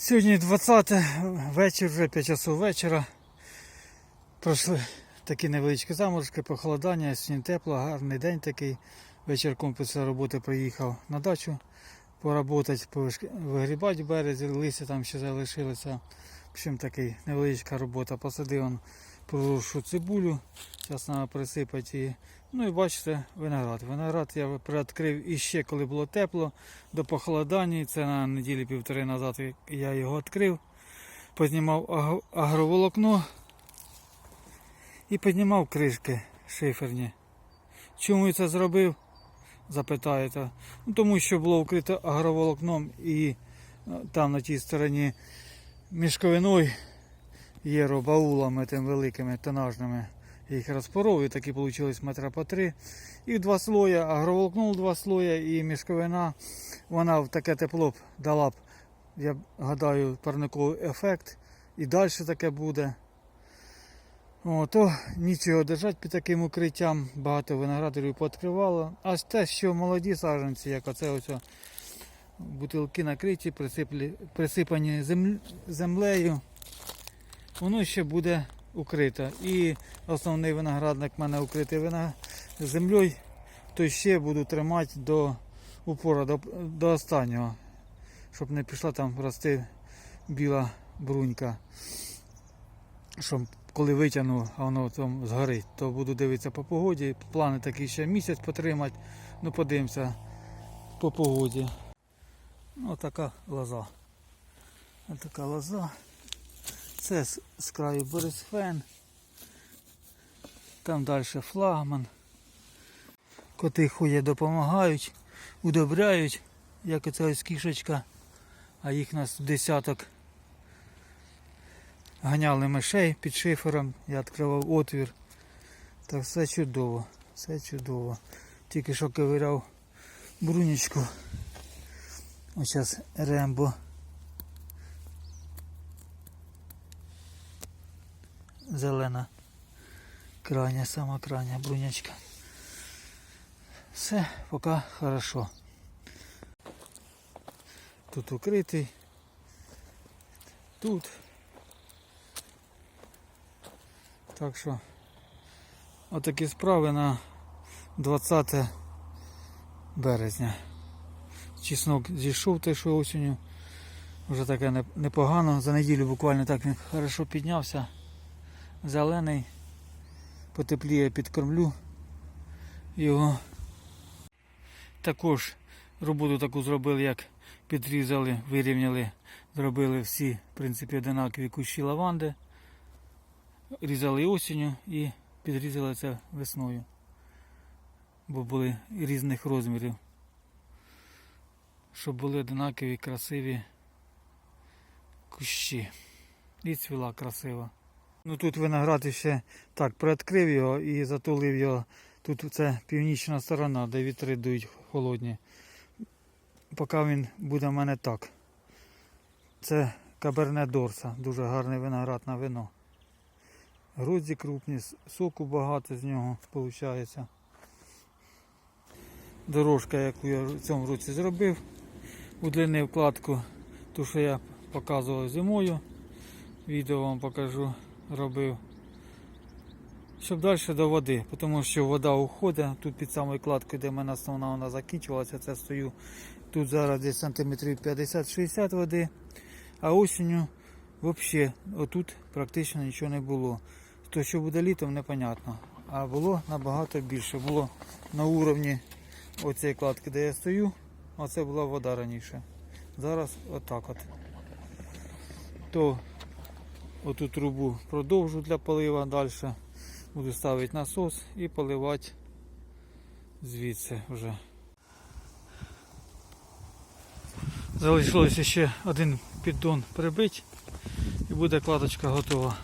Сьогодні 20 вечір, вже 5 часов вечора. Пройшли такі невеличкі заморозки, похолодання, сьогодні тепло, гарний день такий. Вечірком після роботи приїхав на дачу поработати, вигрібати березі, листя там ще залишилося. В общем, такий невеличка робота. Посадив прошу цибулю, зараз треба присипати її. Ну і бачите, виноград. Виноград я приоткрив іще, коли було тепло, до похолодання. Це на неділі півтори назад я його відкрив. Познімав агроволокно і піднімав кришки шиферні. Чому я це зробив? Запитаєте. Ну, тому що було вкрито агроволокном і е, там на тій стороні мішковиною єробаулами тим великими тонажними. Їх розпоров, і такі вийшли метра по три. І два слоя, агроволокно два слоя і мішковина. Вона в таке тепло б дала б, я гадаю, парниковий ефект. І далі таке буде. О, то нічого держать під таким укриттям, багато виноградарів пооткривало. А те, що молоді саджанці, як оце ось бутилки накриті, присипані землею, воно ще буде укрито. І основний виноградник в мене укритий вина... землею, то ще буду тримати до упора, до, до останнього, щоб не пішла там рости біла брунька. Щоб коли витягну, а воно там згорить, то буду дивитися по погоді. Плани такі ще місяць потримати. Ну подивимося по погоді. Ну, така лоза. Ось така лоза. Це з, краю Борисфен. Там далі флагман. Коти хує допомагають, удобряють, як оця ось кішечка, а їх нас десяток ганяли мишей під шифером, я відкривав отвір. Так все чудово, все чудово. Тільки що ковиряв брунічку. Ось зараз рембо. Зелена. Крайня, сама крайня брунячка. Все, поки хорошо. Тут укритий. Тут. Так що отакі справи на 20 березня. Чеснок зійшов те, що осінню. Вже таке непогано. За неділю буквально так він хорошо піднявся. Зелений. Потепліє підкормлю його. Також роботу таку зробили, як підрізали, вирівняли, зробили всі, в принципі, одинакові кущі лаванди різали осінню і підрізали це весною. Бо були різних розмірів. Щоб були однакові, красиві кущі. І цвіла красиво. Ну тут виноград ще так приоткрив його і затулив його. Тут це північна сторона, де вітри дують холодні. Поки він буде в мене так. Це Каберне Дорса, дуже гарний виноград на вино. Грозді крупні, соку багато з нього виходить. Дорожка, яку я в цьому році зробив, удлинив кладку, ту, що я показував зимою. Відео вам покажу, робив. Щоб далі до води, тому що вода уходить, тут під самою кладкою, де в мене основна вона закінчувалася, це стою. Тут зараз десь сантиметрів 50-60 води, а осінню взагалі отут практично нічого не було. То, що буде літом, непонятно. А було набагато більше. Було на уровні оцієї кладки, де я стою, оце була вода раніше. Зараз отак от. То оту трубу продовжу для полива далі. Буду ставити насос і поливати звідси вже. Залишилося ще один піддон прибити і буде кладочка готова.